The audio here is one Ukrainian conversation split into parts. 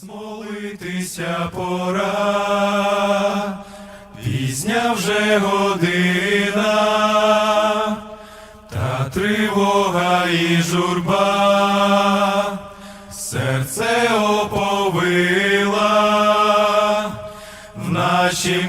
Смолитися пора, пізня вже година, та тривога і журба, серце оповила, в нашім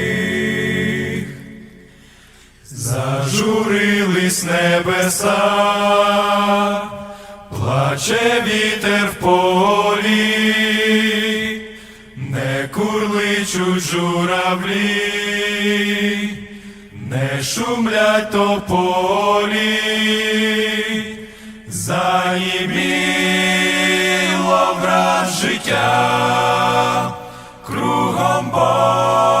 Зажурились небеса, плаче вітер в полі, не курличуть журавлі, не шумлять тополі, заїміло враз життя, кругом бомби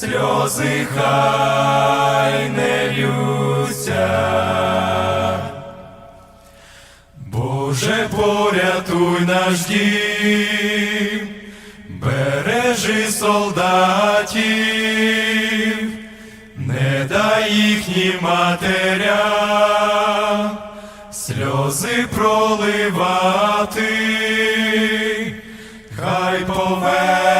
сльози хай не лються. Боже, порятуй наш дім, бережи солдатів, не дай їхнім матерям сльози проливати, хай повернуться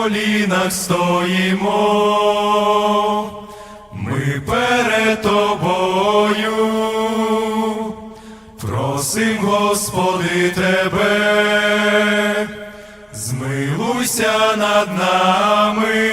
Колінах стоїмо, ми перед тобою, просим, Господи, тебе, змилуйся над нами,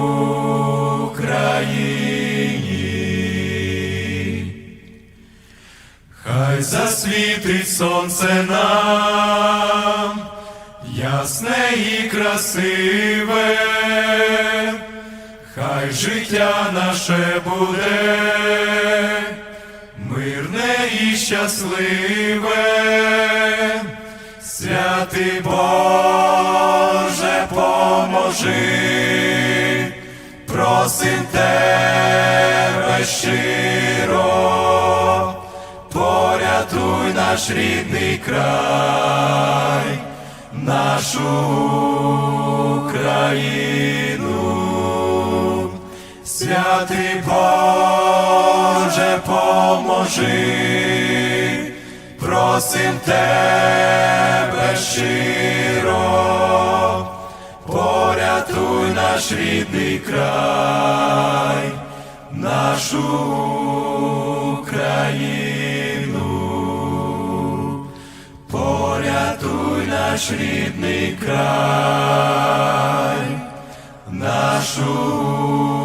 Хай засвітить сонце нам, ясне і красиве, хай життя наше буде, мирне і щасливе, святий Боже, поможи, просим тебе щиро порятуй наш рідний край, нашу Україну, Святий Боже, поможи, просим тебе щиро, порятуй наш рідний край, нашу Україну, наш рідний край, нашу